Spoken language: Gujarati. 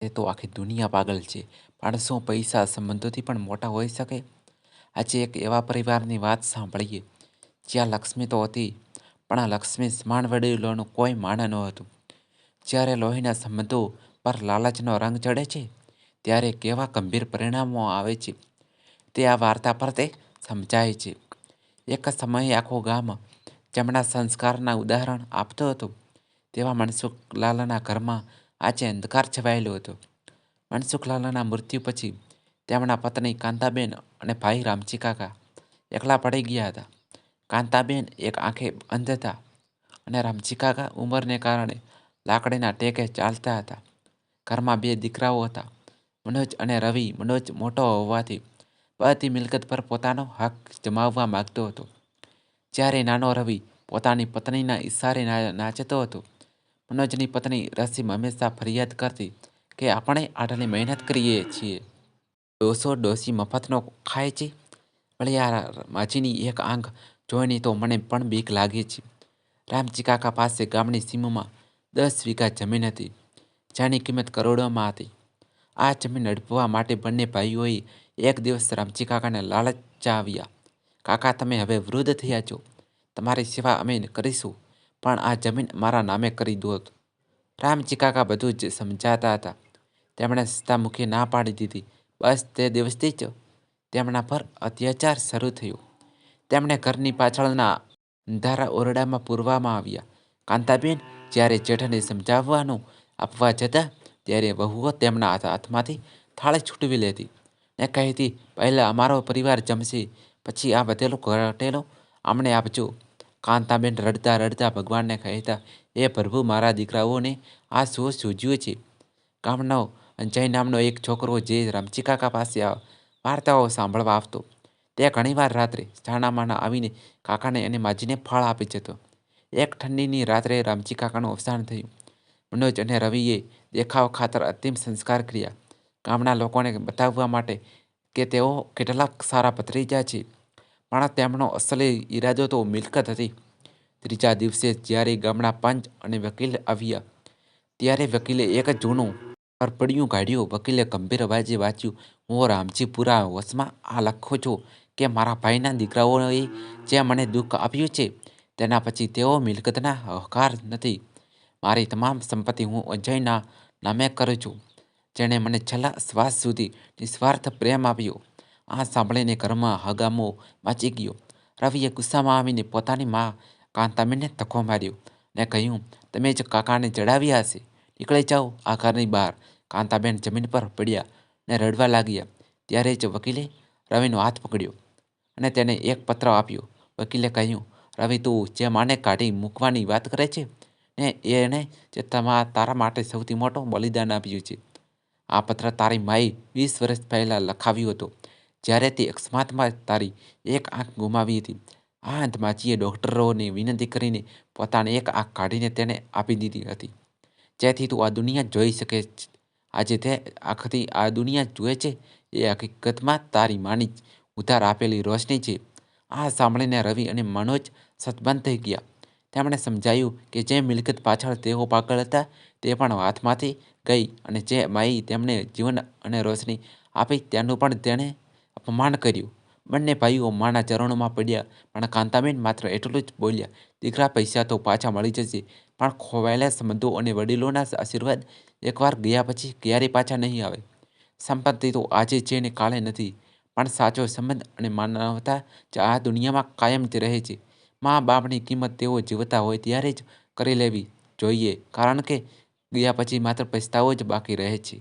એ તો આખી દુનિયા પાગલ છે. શું પૈસા સંબંધોથી પણ મોટા હોઈ શકે. આજે એક એવા પરિવારની વાત સાંભળીએ. જ્યાં લક્ષ્મી તો હતી, પણ આ લક્ષ્મી સ્માન વડીલોનું કોઈ માન ન હતું. જ્યારે લોહીના સંબંધો પર લાલચનો રંગ ચડે છે, ત્યારે કેવા ગંભીર પરિણામો આવે છે, તે આ વાર્તા પર તે સમજાય છે. એક સમયે આખું ગામ જેમના સંસ્કારના ઉદાહરણ આપતું હતું. તેવા મનસુખલાલના ઘરમાં આજે અંધકાર છવાયેલો હતો. મનસુખલાલના મૃત્યુ પછી તેમના પત્ની કાંતાબેન અને ભાઈ રામજી કાકા એકલા પડી ગયા હતા. કાંતાબેન એક આંખે અંધ હતા અને રામજી કાકા ઉંમરને કારણે લાકડીના ટેકે ચાલતા હતા. ઘરમાં બે દીકરાઓ હતા, મનોજ અને રવિ. મનોજ મોટો હોવાથી બધી મિલકત પર પોતાનો હક જમાવવા માગતો હતો. જ્યારે નાનો રવિ પોતાની પત્નીના ઈશારે નાચતો હતો મનોજની પત્ની રસીમ હંમેશા ફરિયાદ કરતી કે આપણે આટલી મહેનત કરીએ છીએ. ડોસો ડોસી મફતનો ખાય છે. વળી આ માજીની એક આંખ જોઈને તો મને પણ બીક લાગે છે. રામજી કાકા પાસે ગામની સીમમાં દસ વીઘા જમીન હતી, જેની કિંમત કરોડોમાં હતી. આ જમીન અડપવા માટે બંને ભાઈઓએ એક દિવસ રામજી કાકાને લાલચાવ્યા કાકા, તમે હવે વૃદ્ધ થયા છો. તમારી સેવા અમે કરીશું. પણ આ જમીન મારા નામે કરી દો રામજી કાકા બધું જ સમજાતા હતા. તેમણે સત્તામુખી ના પાડી દીધી. બસ તે દિવસથી જ તેમના પર અત્યાચાર શરૂ થયો. તેમણે ઘરની પાછળના અંધારા ઓરડામાં પૂરવામાં આવ્યા. કાંતાબેન જ્યારે જેઠને સમજાવવાનું આપવા જતા ત્યારે વહુઓ તેમના હાથમાંથી થાળી છૂટવી લેતી ને કહેતી, પહેલાં અમારો પરિવાર જમશે, પછી આ વધેલો ઘટેલો અમને આપજો. કાંતાબેન રડતા રડતા ભગવાનને કહેતા, એ પ્રભુ, મારા દીકરાઓને આ શું સૂજ્યું છે. ગામનો અંજય નામનો એક છોકરો જે રામજી પાસે વાર્તાઓ સાંભળવા આવતો. તે ઘણીવાર રાત્રે સ્થાનામાના આવીને કાકાને અને માજીને ફળ આપી જતો. એક ઠંડીની રાત્રે રામજી કાકાનું અવસાન થયું. મનોજ અને રવિએ દેખાવ ખાતર અંતિમ સંસ્કાર કર્યા. ગામના લોકોને બતાવવા માટે કે તેઓ કેટલાક સારા ભત્રીજા છે. પણ તેમનો અસલી ઈરાદો તો મિલકત હતી. ત્રીજા દિવસે જ્યારે ગામના પંચ અને વકીલ આવ્યા, ત્યારે વકીલે એક જૂનું પરપડિયું કાઢ્યું. વકીલે ગંભીર અવાજે વાંચ્યું, હું રામજીપુરા વશમાં આ લખું છું કે મારા ભાઈના દીકરાઓએ જે મને દુઃખ આપ્યું છે, તેના પછી તેઓ મિલકતના હકાર નથી. મારી તમામ સંપત્તિ હું અજયના નામે કરું છું. જેણે મને છેલ્લા શ્વાસ સુધી નિસ્વાર્થ પ્રેમ આપ્યો. આ સાંભળીને ઘરમાં હગામો મચી ગયો. રવિએ ગુસ્સામાં આવીને પોતાની મા કાંતાબેનને ધક્કો માર્યો ને કહ્યું, તમે જ કાકાને જડાવ્યા હશે. નીકળી જાઓ આ ઘરની બહાર કાંતાબેન જમીન પર પડ્યા ને રડવા લાગ્યા. ત્યારે જ વકીલે રવિનો હાથ પકડ્યો અને તેને એક પત્ર આપ્યો. વકીલે કહ્યું, રવિ, તું જે માને કાઢી મૂકવાની વાત કરે છે ને એણે જે તમા, તારા માટે સૌથી મોટો બલિદાન આપ્યું છે. આ પત્ર તારી માએ વીસ વર્ષ પહેલાં લખાવ્યું હતું. જ્યારે તે અકસ્માતમાં તારી એક આંખ ગુમાવી હતી. આ અંતમાજીએ ડૉક્ટરોને વિનંતી કરીને પોતાની એક આંખ કાઢીને તેને આપી દીધી હતી. જેથી તું આ દુનિયા જોઈ શકે આજે તે આખથી આ દુનિયા જુએ છે. એ હકીકતમાં તારી માની ઉધાર આપેલી રોશની છે. આ સાંભળીને રવિ અને મનોજ સતબંધ થઈ ગયા. તેમણે સમજાયું કે જે મિલકત પાછળ તેઓ પાગળ હતા તે પણ હાથમાંથી ગઈ અને જે માઈ તેમને જીવન અને રોશની આપી તેનું પણ તેણે અપમાન કર્યું. બંને ભાઈઓ માના ચરણોમાં પડ્યા. પણ કાંતાબેન માત્ર એટલું જ બોલ્યા, દીકરા, પૈસા તો પાછા મળી જશે, પણ ખોવાયેલા સંબંધો અને વડીલોના આશીર્વાદ એકવાર ગયા પછી ક્યારેય પાછા નહીં આવે. સંપત્તિ તો આજે છે ને કાલે નથી, પણ સાચો સંબંધ અને માનવતા જ આ દુનિયામાં કાયમ જ રહે છે. મા બાપની કિંમત તેઓ જીવતા હોય ત્યારે જ કરી લેવી જોઈએ, કારણ કે ગયા પછી માત્ર પસ્તાવો જ બાકી રહે છે.